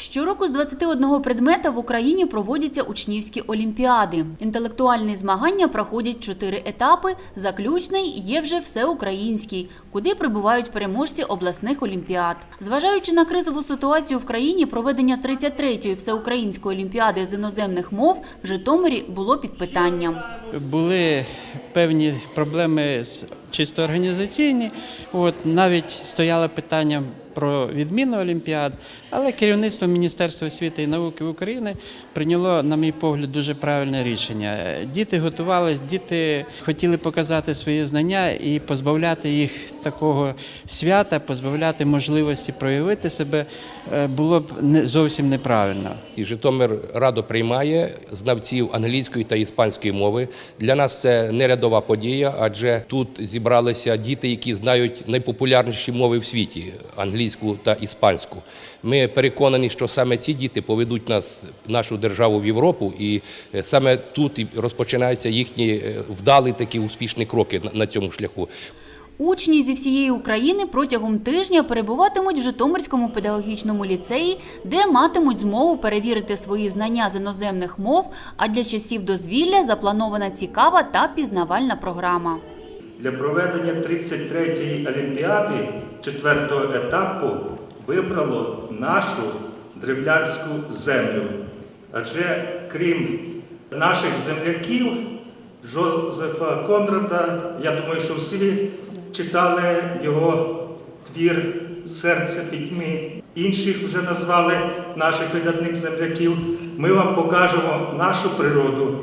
Щороку з 21 предмета в Україні проводяться учнівські олімпіади. Інтелектуальні змагання проходять чотири етапи. Заключний є вже всеукраїнський, куди прибувають переможці обласних олімпіад. Зважаючи на кризову ситуацію в країні, проведення 33-ї всеукраїнської олімпіади з іноземних мов в Житомирі було під питанням. Були певні проблеми чисто організаційні. От навіть стояло питання про відміну олімпіад, але керівництво Міністерства освіти і науки України прийняло, на мій погляд, дуже правильне рішення. Діти готувалися, діти хотіли показати свої знання і позбавляти їх такого свята, позбавляти можливості проявити себе е, було б не зовсім неправильно. І Житомир радо приймає знавців англійської та іспанської мови. Для нас це не рядова подія, адже тут зібралися діти, які знають найпопулярніші мови в світі англійську та іспанську. Ми переконані, що саме ці діти поведуть нас, нашу державу в Європу, і е, саме тут і розпочинаються їхні е, вдалі такі успішні кроки на цьому шляху. Учні зі всієї України протягом тижня перебуватимуть в Житомирському педагогічному ліцеї, де матимуть змогу перевірити свої знання з іноземних мов, а для часів дозвілля запланована цікава та пізнавальна програма. Для проведення 33-ї Олімпіади четвертого етапу вибрало нашу древлянську землю. Адже крім наших земляків, Жозефа Конрада, я думаю, що всі читали його твір Серце пітьми. Інших вже назвали наших видатних земляків. Ми вам покажемо нашу природу,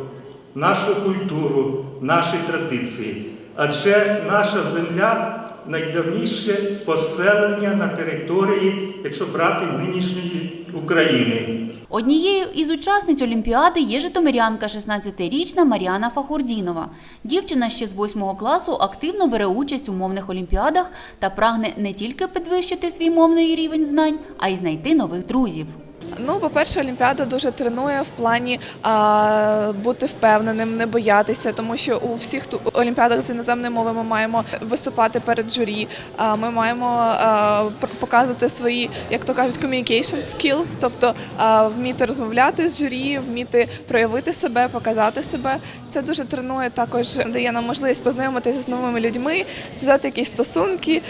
нашу культуру, наші традиції. Адже наша земля найдавніше поселення на території, якщо брати нинішньої України. Однією із учасниць Олімпіади є житомирянка 16-річна Маріана Фахурдінова. Дівчина ще з 8 класу активно бере участь у мовних олімпіадах та прагне не тільки підвищити свій мовний рівень знань, а й знайти нових друзів. Ну, по-перше, Олімпіада дуже тренує в плані а, бути впевненим, не боятися, тому що у всіх олімпіадах з іноземною мовою ми маємо виступати перед журі. А, ми маємо а, показувати свої, як то кажуть, communication skills, тобто а, вміти розмовляти з журі, вміти проявити себе, показати себе. Це дуже тренує також, дає нам можливість познайомитися з новими людьми, зв'язати якісь стосунки.